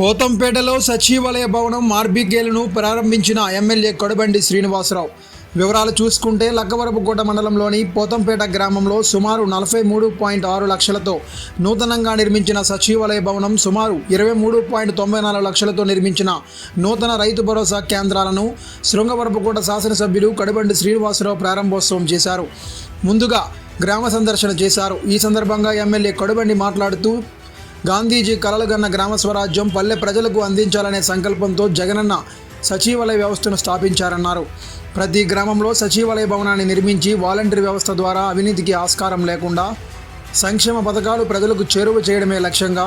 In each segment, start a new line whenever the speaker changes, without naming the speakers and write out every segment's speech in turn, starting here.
పోతంపేటలో సచివాలయ భవనం ఆర్బీకేలను ప్రారంభించిన ఎమ్మెల్యే కొడబండి శ్రీనివాసరావు. వివరాలు చూసుకుంటే లక్కవరపుకోట మండలంలోని పోతంపేట గ్రామంలో సుమారు నలభై మూడు పాయింట్ ఆరు లక్షలతో నూతనంగా నిర్మించిన సచివాలయ భవనం సుమారు ఇరవై మూడు పాయింట్ తొంభై నాలుగు లక్షలతో నిర్మించిన నూతన రైతు భరోసా కేంద్రాలను శృంగవరపుకోట శాసనసభ్యులు కడబండి శ్రీనివాసరావు ప్రారంభోత్సవం చేశారు. ముందుగా గ్రామ సందర్శన చేశారు. ఈ సందర్భంగా ఎమ్మెల్యే కడుబండి మాట్లాడుతూ గాంధీజీ కలలుగన్న గ్రామ స్వరాజ్యం పల్లె ప్రజలకు అందించాలనే సంకల్పంతో జగనన్న సచివాలయ వ్యవస్థను స్థాపించారన్నారు. ప్రతి గ్రామంలో సచివాలయ భవనాన్ని నిర్మించి వాలంటీర్ వ్యవస్థ ద్వారా అవినీతికి ఆస్కారం లేకుండా సంక్షేమ పథకాలు ప్రజలకు చేరువ చేయడమే లక్ష్యంగా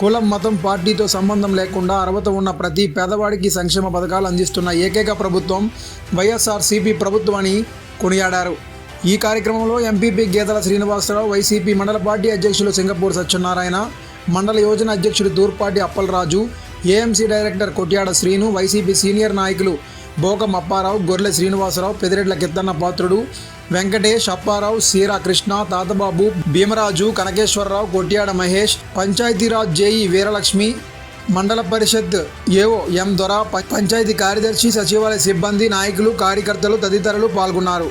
కులం మతం పార్టీతో సంబంధం లేకుండా అర్హత ఉన్న ప్రతి పేదవాడికి సంక్షేమ పథకాలు అందిస్తున్న ఏకైక ప్రభుత్వం వైఎస్ఆర్సీపీ ప్రభుత్వం అని కొనియాడారు. ఈ కార్యక్రమంలో ఎంపీపీ గీతల శ్రీనివాసరావు వైసీపీ మండల పార్టీ అధ్యక్షులు సింగపూర్ సత్యనారాయణ మండల యోజన అధ్యక్షుడు Durpati Appalaraju AMC director Kotyada Srinu YCP senior నాయకులు బోకం అప్పారావు గొర్రె శ్రీనివాసరావు పెదిరెడ్ల కిత్తన్న పాత్రుడు వెంకటేష్ అప్పారావు సీరా కృష్ణ తాతబాబు భీమరాజు కనకేశ్వరరావు కొట్యాడ మహేష్ పంచాయతీరాజ్ జేఈ వీరలక్ష్మి మండల పరిషత్ ఏఓ ఎం దొర పంచాయతీ కార్యదర్శి సచివాలయ సిబ్బంది నాయకులు కార్యకర్తలు తదితరులు పాల్గొన్నారు.